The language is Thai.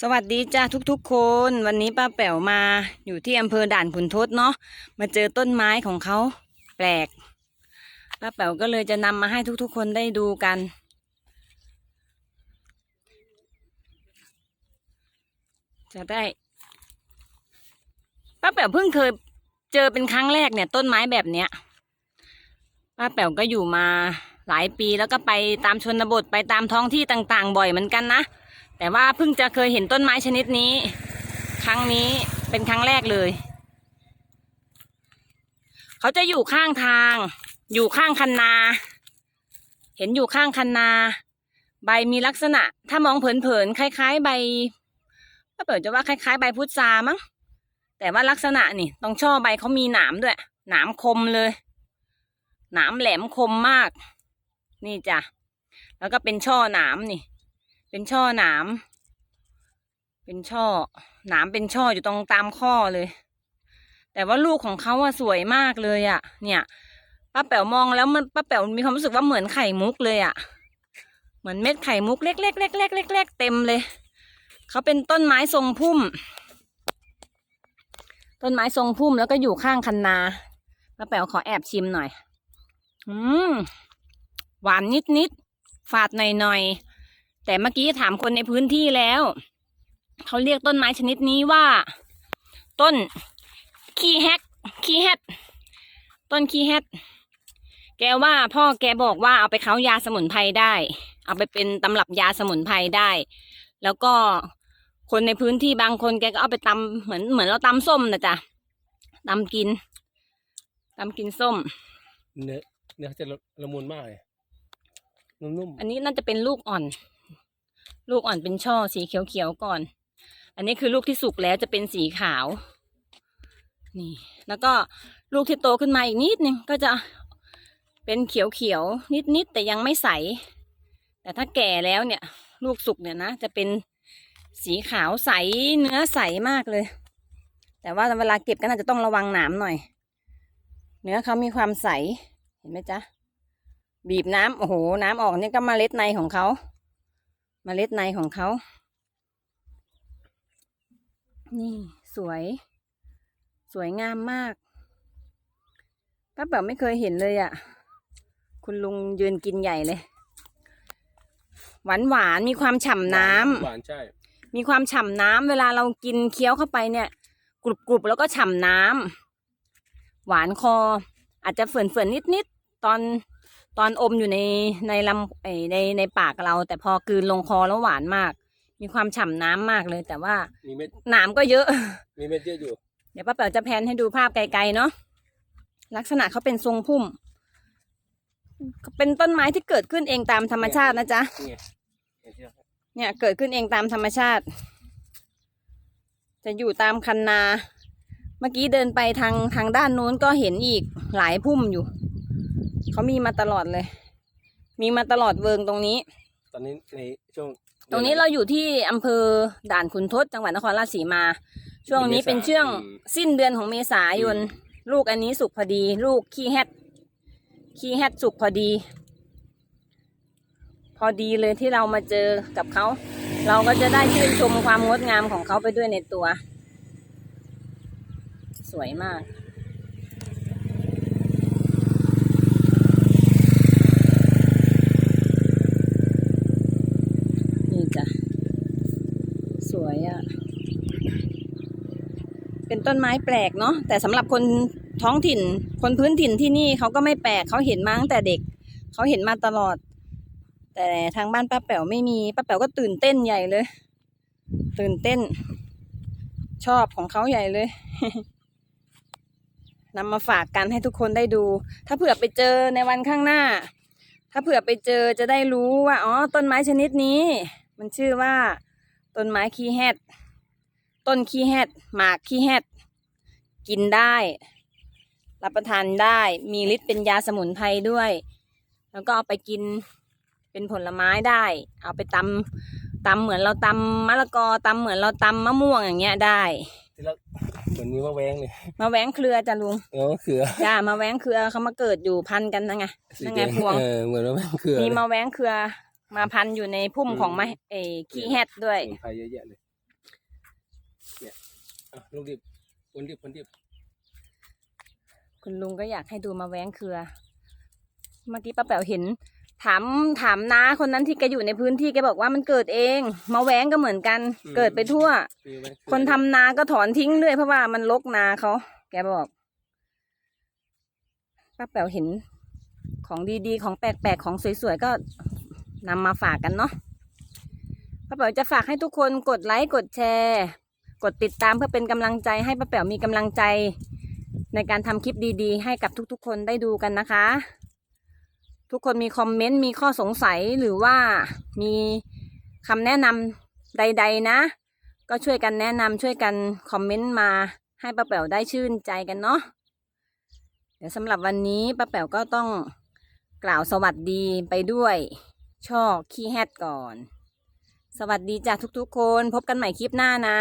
สวัสดีจ้าทุกๆ คน วันนี้ป้าแป๋วมาอยู่ที่อำเภอด่านขุนทดเนาะมาเจอต้นไม้ของเขาแปลกป้าแป๋วก็เลยจะนำมาให้ทุกๆ คนได้ดูกัน จะได้ป้าแป๋วเพิ่งเคยเจอเป็นครั้งแรกเนี่ย ต้นไม้แบบเนี้ยป้าแป๋วก็อยู่มาหลายปีแล้วก็ไปตามชนบทไปตามท้องที่ต่างๆ บ่อยเหมือนกันนะ แต่ว่าเพิ่งจะเคยเห็นต้นไม้ชนิดนี้ ครั้งนี้เป็นครั้งแรกเลย เขาจะอยู่ข้างทาง อยู่ข้างคันนา เห็นอยู่ข้างคันนา ใบมีลักษณะ ถ้ามองเผินๆคล้าย ๆ ใบก็เปิดจะว่าคล้าย ๆ ใบพุทรามั้งแต่ว่าลักษณะนี่ตรงช่อใบเขามีหนามด้วย หนามคมเลย หนามแหลมคมมาก นี่จ้ะแล้วก็เป็นช่อหนามนี่ เป็นช่อหนาม เป็นช่อหนามเป็นช่ออยู่ตรงตามข้อเลย แต่ว่าลูกของเขาอะสวยมากเลยอะเนี่ยป้าแป๋วมองแล้วมันป้าแป๋วมีความรู้สึกว่าเหมือนไข่มุกเลยอะเหมือนเม็ดไข่มุกเล็กๆเล็กๆเล็กๆเต็มเลยเขาเป็นต้นไม้ทรงพุ่ม ต้นไม้ทรงพุ่มแล้วก็อยู่ข้างคันนาป้าแป๋วขอแอบชิมหน่อย อืมหวานนิดๆฝาดหน่อยๆ แต่เมื่อกี้ถามคนในพื้นที่แล้ว เขาเรียกต้นไม้ชนิดนี้ว่า ต้นขี้แฮกขี้แฮดต้นขี้แฮดแกว่าพ่อแกบอกว่าเอาไปเขายาสมุนไพรได้ เอาไปเป็นตำรับยาสมุนไพรได้ แล้วก็คนในพื้นที่บางคนแกก็เอาไปตำเหมือนเหมือนเราตำส้มนะจ๊ะตำกินตำกินส้ม เนื้อเนื้อจะละละมุนมากเลยนุ่มอันนี้น่าจะเป็นลูกอ่อน ลูกอ่อนเป็นช่อสีเขียวๆก่อน อันนี้คือลูกที่สุกแล้วจะเป็นสีขาว นี่ แล้วก็ลูกที่โตขึ้นมาอีกนิดนึงก็จะเป็นเขียวๆนิดๆแต่ยังไม่ใส แต่ถ้าแก่แล้วเนี่ย ลูกสุกเนี่ยนะจะเป็นสีขาวใสเนื้อใสมากเลย แต่ว่าเวลาเก็บก็น่าจะต้องระวังหนามหน่อย เนื้อเขามีความใสเห็นไหมจ๊ะบีบน้ำโอ้โห น้ำออกนี่ก็มเมล็ดในของเขา เมล็ดในของเขา นี่สวย สวยงามมากป้าเป๋าไม่เคยเห็นเลยอะ่ะ คุณลุงยืนกินใหญ่เลย หวานหวานๆมีความฉ่ำๆน้ำหวานใช่ มีความฉ่ำน้ำเวลาเรากินเคี้ยวเข้าไปเนี่ย กรุบกรุบๆแล้วก็ฉ่ำน้ำหวานคอ อาจจะเฝื่อนเฝื่อนนิดนิดๆตอน ตอนอมอยู่ในในลำไอในในปากเรา แต่พอกลืนลงคอแล้วหวานมาก มีความฉ่ำน้ำมากเลย แต่ว่ามีเม็ดหนามก็เยอะ มีเม็ดเยอะอยู่ เดี๋ยวป้าแป๋วจะแพนให้ดูภาพไกลๆเนาะลักษณะเขาเป็นทรงพุ่ม เป็นต้นไม้ที่เกิดขึ้นเองตามธรรมชาตินะจ๊ะนี่ไงเห็นที่เราเนี่ยเกิดขึ้นเองตามธรรมชาติ จะอยู่ตามคันนา เมื่อกี้เดินไปทางทางด้านนู้นก็เห็นอีกหลายพุ่มอยู่ เขามีมาตลอดเลย มีมาตลอดเวิงตรงนี้ ตอนนี้ในช่วงตรงนี้เราอยู่ที่อำเภอด่านขุนทดจังหวัดนครราชสีมา ช่วงนี้เป็นช่วงสิ้นเดือนของเมษายน ลูกอันนี้สุกพอดี ลูกขี้แฮดขี้แฮดสุกพอดี พอดีเลยที่เรามาเจอกับเขา เราก็จะได้ชื่นชมความงดงามของเขาไปด้วยในตัว สวยมาก นี่จ้ะ ส วยอะ่ะ เป็นต้นไม้แปลกเนาะแต่สำหรับคนท้องถิ่น คนพื้นถิ่นที่นี่เขาก็ไม่แปลกเขาเห็นมาตั้งแต่เด็ก เขาเห็นมาตลอด แต่ทางบ้านป้าแป๋วไม่มีป้าแป๋วก็ตื่นเต้นใหญ่เลย ตื่นเต้น ชอบของเขาใหญ่เลยนำมาฝากกันให้ทุกคนได้ดู ถ้าเผื่อไปเจอในวันข้างหน้า ถ้าเผื่อไปเจอจะได้รู้ว่า อ๋อ ต้นไม้ชนิดนี้ มันชื่อว่า ต้นไม้ขี้แฮด ต้นขี้แฮด หมากขี้แฮด กินได้ รับประทานได้ มีฤทธิ์เป็นยาสมุนไพรด้วย แล้วก็เอาไปกินเป็นผลไม้ได้ เอาไปตำตำเหมือนเราตำมะละกอตำเหมือนเราตำมะม่วงอย่างเงี้ยได้ที่เราเหมือนมีมะแวงเลยมาแหวงเครือจ้ะลุงเออเขือจ้ามาแหวงเครือเขามาเกิดอยู่พันกันนะไงสีนั่นแดไงพวงเออเหมือนมะแวงเขือมีเลยมาแหวงเครือ มาพันอยู่ในพุ่มอืมของมะเออขี้แฮดด้วยสมุนไพรเยอะแยะเลย เนี่ยอะลูกดิบคนดิบคนดิบคุณลุงก็อยากให้ดูมาแว้งเครือ เมื่อกี้ป้าแป๋วเห็น ถามถามน้าคนนั้นที่แกอยู่ในพื้นที่แกบอกว่ามันเกิดเอง มาแว้งก็เหมือนกัน เกิดไปทั่ว มีไหมคนทำนาก็ถอนทิ้งด้วยเพราะว่ามันลกนาเขา แกบอกป้าแป๋วเห็นของดีๆ ของแปลกๆ ของสวยๆ ก็ นำมาฝากกันเนาะป้าแป๋วจะฝากให้ทุกคนกดไลค์กดแชร์ กดติดตามเพื่อเป็นกำลังใจให้ป้าแป๋วมีกำลังใจ ในการทำคลิปดีๆ ให้กับทุกๆ คนได้ดูกันนะคะ ทุกคนมีคอมเมนต์มีข้อสงสัยหรือว่ามีคำแนะนำใด ๆ นะ ก็ช่วยกันแนะนำช่วยกันคอมเมนต์มาให้ป้าแป๋วได้ชื่นใจกันเนาะเดี๋ยวสำหรับวันนี้ป้าแป๋วก็ต้องกล่าวสวัสดีไปด้วย ช่อขี้แฮดก่อน สวัสดีจ้ะทุกๆคน พบกันใหม่คลิปหน้านะ